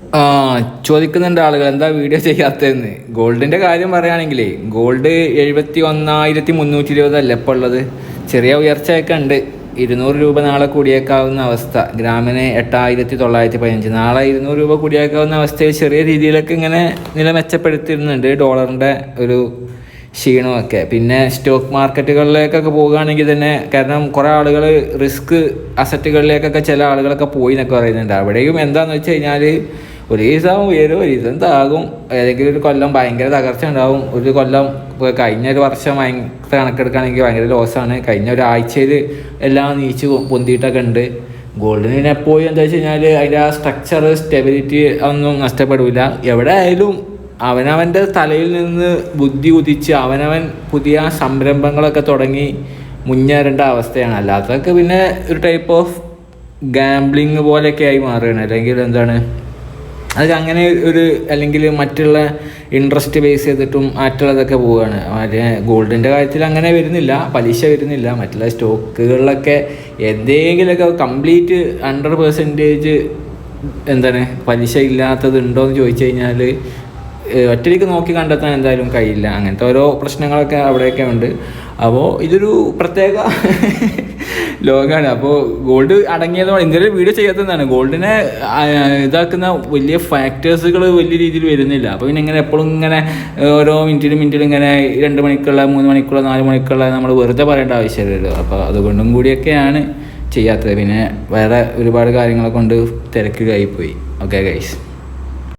ആ ചോദിക്കുന്നുണ്ട് ആളുകൾ എന്താ വീഡിയോ ചെയ്യാത്തതെന്ന്. ഗോൾഡിന്റെ കാര്യം പറയുകയാണെങ്കിലേ ഗോൾഡ് എഴുപത്തി ഒന്നായിരത്തി മുന്നൂറ്റി ഇരുപതല്ല ഇപ്പോൾ ഉള്ളത്? ചെറിയ ഉയർച്ചയൊക്കെ ഉണ്ട്. ഇരുന്നൂറ് രൂപ നാളെ കൂടിയേക്കാവുന്ന അവസ്ഥ. ഗ്രാമിന് എട്ടായിരത്തി തൊള്ളായിരത്തി പതിനഞ്ച് നാളെ ഇരുന്നൂറ് രൂപ കൂടിയേക്കാവുന്ന അവസ്ഥയിൽ ചെറിയ രീതിയിലൊക്കെ ഇങ്ങനെ നില മെച്ചപ്പെടുത്തിയിരുന്നുണ്ട് ഡോളറിന്റെ ഒരു ക്ഷീണമൊക്കെ. പിന്നെ സ്റ്റോക്ക് മാർക്കറ്റുകളിലേക്കൊക്കെ പോവുകയാണെങ്കിൽ തന്നെ കാരണം കുറേ ആളുകൾ റിസ്ക് അസറ്റുകളിലേക്കൊക്കെ ചില ആളുകളൊക്കെ പോയി എന്നൊക്കെ പറയുന്നുണ്ട്. അവിടെയും എന്താണെന്ന് വെച്ച് കഴിഞ്ഞാൽ ഒരു ദിവസം ഉയരും ഒരു ദിവസം താകും. ഏതെങ്കിലും ഒരു കൊല്ലം ഭയങ്കര തകർച്ച ഉണ്ടാവും. ഒരു കൊല്ലം കഴിഞ്ഞ ഒരു വർഷം ഭയങ്കര കണക്കെടുക്കുകയാണെങ്കിൽ ഭയങ്കര ലോസാണ് കഴിഞ്ഞ ഒരാഴ്ചയിൽ എല്ലാം നീച്ച് പൊന്തിയിട്ടൊക്കെ ഉണ്ട്. ഗോൾഡിന് പിന്നെ എപ്പോഴും എന്താ വെച്ച് കഴിഞ്ഞാൽ അതിന്റെ ആ സ്ട്രക്ചർ സ്റ്റെബിലിറ്റി ഒന്നും നഷ്ടപ്പെടില്ല എവിടെ ആയാലും അവനവന്റെ തലയിൽ നിന്ന് ബുദ്ധി ഉദിച്ച് അവനവൻ പുതിയ സംരംഭങ്ങളൊക്കെ തുടങ്ങി മുന്നേറേണ്ട അവസ്ഥയാണ്. അല്ലാത്തതൊക്കെ പിന്നെ ഒരു ടൈപ്പ് ഓഫ് ഗാംബ്ലിങ് പോലെയൊക്കെ ആയി മാറുകയാണ്. അല്ലെങ്കിൽ എന്താണ്? അത് അങ്ങനെ ഒരു അല്ലെങ്കിൽ മറ്റുള്ള ഇൻട്രസ്റ്റ് ബേസ് ചെയ്തിട്ടും മറ്റുള്ളതൊക്കെ പോവുകയാണ്. മറ്റേ ഗോൾഡിന്റെ കാര്യത്തിൽ അങ്ങനെ വരുന്നില്ല പലിശ വരുന്നില്ല. മറ്റുള്ള സ്റ്റോക്കുകളിലൊക്കെ എന്തെങ്കിലുമൊക്കെ കംപ്ലീറ്റ് ഹൺഡ്രഡ് പെർസെന്റേജ് എന്താണ് പലിശ ഇല്ലാത്തത് ഉണ്ടോ എന്ന് ചോദിച്ചു കഴിഞ്ഞാൽ ഒറ്റയ്ക്ക് നോക്കി കണ്ടെത്താൻ എന്തായാലും കഴിയില്ല. അങ്ങനത്തെ ഓരോ പ്രശ്നങ്ങളൊക്കെ അവിടെയൊക്കെ ഉണ്ട്. അപ്പോൾ ഇതൊരു പ്രത്യേക ലോകമാണ് അപ്പോൾ ഗോൾഡ് അടങ്ങിയതാണ് ഇന്ത്യയിൽ വീഡിയോ ചെയ്യാത്തതാണ്. ഗോൾഡിനെ ഇതാക്കുന്ന വലിയ ഫാക്ടേഴ്സുകൾ വലിയ രീതിയിൽ വരുന്നില്ല. അപ്പോൾ പിന്നെ ഇങ്ങനെ എപ്പോഴും ഇങ്ങനെ ഓരോ മിനിറ്റിലും മിനിറ്റിലും ഇങ്ങനെ രണ്ട് മണിക്കുള്ള മൂന്ന് മണിക്കുള്ള നാല് മണിക്കുള്ള നമ്മൾ വെറുതെ പറയേണ്ട ആവശ്യമില്ലല്ലോ. അപ്പോൾ അതുകൊണ്ടും കൂടിയൊക്കെയാണ് ചെയ്യാത്തത്. പിന്നെ വേറെ ഒരുപാട് കാര്യങ്ങളെ കൊണ്ട് തിരക്കിലായിപ്പോയി ഓക്കെ ഗൈസ്